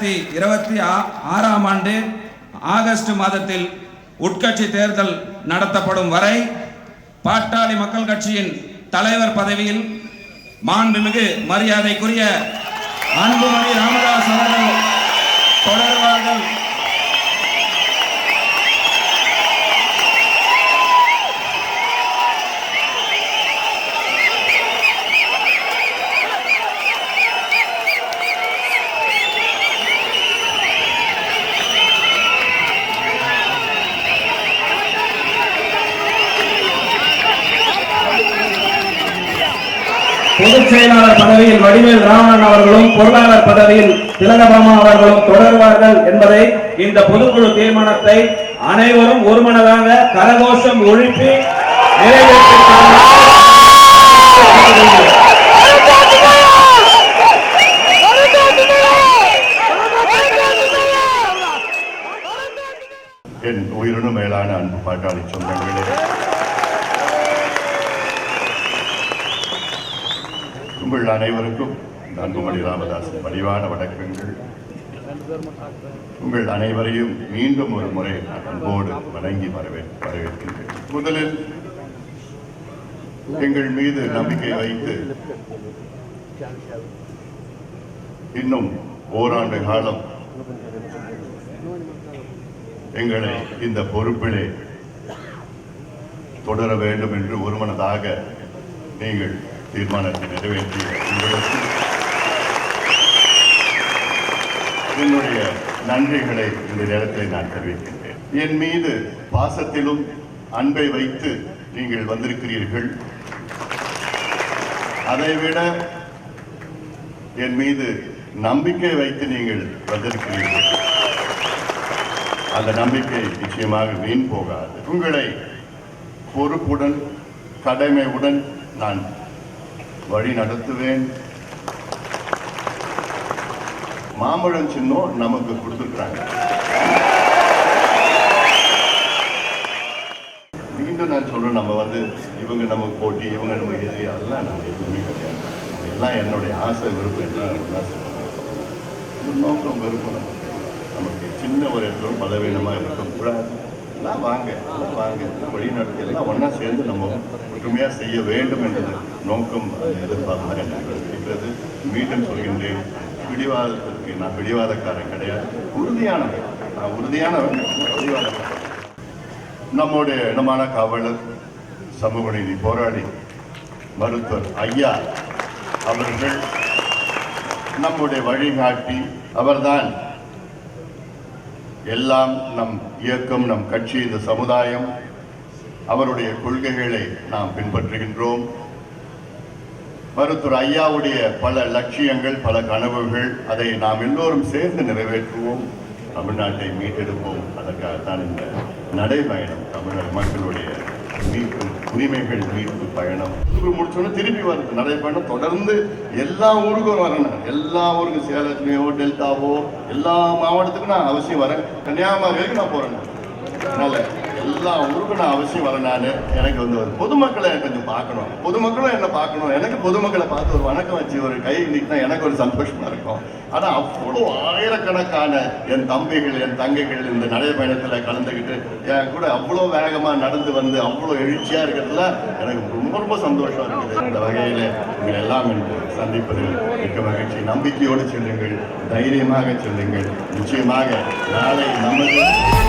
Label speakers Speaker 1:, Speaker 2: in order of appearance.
Speaker 1: இரண்டாயிரத்தி இருபத்தி ஆறாம் ஆண்டு ஆகஸ்ட் மாதத்தில் உட்கட்சி தேர்தல் நடத்தப்படும் வரை பாட்டாளி மக்கள் கட்சியின் தலைவர் பதவியில் மாண்புமிகு மரியாதைக்குரிய அன்புமணி ராமதாஸ் அவர்கள் தொடர்வார்கள்.
Speaker 2: பொதுச் செயலாளர் பதவியில் வடிவேல் ராமன் அவர்களும் பொருளாளர் பதவியில் திலகபாமா அவர்களும் தொடர்வார்கள் என்பதை இந்த பொதுக்குழு தீர்மானத்தை அனைவரும் ஒருமனதாக கரகோஷம் ஒழிப்பி நிறைவேற்றிருக்கிறார்கள்.
Speaker 3: என் உயிரினும் மேலான அன்பு பாட்டாளி சொந்தங்களே உங்கள் அனைவருக்கும் இந்த அன்புமணி ராமதாசன் பணிவான வணக்கங்கள். உங்கள் அனைவரையும் மீண்டும் ஒரு முறை நான் அன்போடு வணங்கி வரவே வரவேற்கின்றேன். முதலில் எங்கள் மீது நம்பிக்கை வைத்து இன்னும் ஓராண்டு காலம் எங்களை இந்த பொறுப்பிலே தொடர வேண்டும் என்று ஒருமனதாக நீங்கள் தீர்மானத்தை நிறைவேற்றிய உங்களுக்கு என்னுடைய நன்றிகளை இந்த நேரத்தில் நான் தெரிவிக்கின்றேன். என் மீது பாசத்திலும் அன்பை வைத்து நீங்கள் வந்திருக்கிறீர்கள். அதைவிட என் மீது நம்பிக்கை வைத்து நீங்கள் வந்திருக்கிறீர்கள். அந்த நம்பிக்கை நிச்சயமாக வீண் போகாது. உங்களை பொறுப்புடன் கடமையுடன் நான் வழி நடத்துவேன். மாம்பழம் சின்னம் நமக்கு கொடுத்துருக்குறாங்க மீண்டும் நான் சொல்றேன் நம்ம வந்து இவங்க நமக்கு போட்டி இவங்க நமக்கு எதிரி அதெல்லாம் நம்ம எதுவுமே கிடையாது. எல்லாம் என்னுடைய ஆசை விருப்பம் எல்லாம் சொல்லுவேன். நோக்கம் விருப்பம் நமக்கு. நமக்கு சின்ன ஒரு இடத்துல பலவீனமாக இருக்கக்கூடாது. எல்லாம் வாங்க எல்லாம் வாங்க. எல்லாம் வழிநடத்தி எல்லாம் ஒன்றா சேர்ந்து நம்ம ஒற்றுமையாக செய்ய வேண்டும் என்றது நோக்கம் அது எதிர்பார்ப்பாக எனக்கு இருக்கிறது மீண்டும் சொல்கின்றேன் பிடிவாதத்திற்கு நான் பிடிவாதக்காரன் கிடையாது. உறுதியானவன். நான் உறுதியானவன். பிடிவாதக்காரன் நம்முடைய இனமான காவலர் சமூக நீதி போராளி மருத்துவர் ஐயா அவர்கள் நம்முடைய வழிகாட்டி அவர்தான் எல்லாம் நம் இயக்கம் நம் கட்சி இந்த சமுதாயம் அவருடைய கொள்கைகளை நாம் பின்பற்றுகின்றோம். மருத்துவர் ஐயாவுடைய பல லட்சியங்கள் பல கனவுகள் அதை நாம் எல்லோரும் சேர்ந்து நிறைவேற்றுவோம். தமிழ்நாட்டை மீட்டெடுப்போம். அதற்காகத்தான் இந்த நடைபயணம் தமிழக மக்களுடைய மீட்பு உரிமைகள் மீட்பு பயணம். இது திரும்பி திருப்பி வருது நடைபயணம் தொடர்ந்து எல்லா ஊருக்கும் வரணும். எல்லா ஊருக்கும் சேலத்துலேயோ டெல்டாவோ எல்லா மாவட்டத்துக்கும் நான் அவசியம் வரேன். கன்னியாகுமரி வரைக்கும் நான் போறேன். அதனால் தான் ஊருக்கும் நான் அவசியம் வரேன் நான் எனக்கு வந்து ஒரு பொதுமக்களை கொஞ்சம் பார்க்கணும். பொதுமக்களும் என்ன பார்க்கணும். எனக்கு பொதுமக்களை பார்த்து ஒரு வணக்கம் வச்சு ஒரு கை நீக்கினா எனக்கு ஒரு சந்தோஷமா இருக்கும். ஆனா அவ்வளோ ஆயிரக்கணக்கான என் தம்பிகள் என் தங்கைகள் இந்த நடைபயணத்துல கலந்துக்கிட்டு என் கூட அவ்வளோ வேகமா நடந்து வந்து அவ்வளோ எழுச்சியா இருக்கிறதுல எனக்கு ரொம்ப ரொம்ப சந்தோஷம் இருக்குது. இந்த வகையில நீங்கள் எல்லாம் இன்று சந்திப்பதில் மிக்க மகிழ்ச்சி. நம்பிக்கையோடு செல்லுங்கள். தைரியமாக செல்லுங்கள். நிச்சயமாக நாளை நமது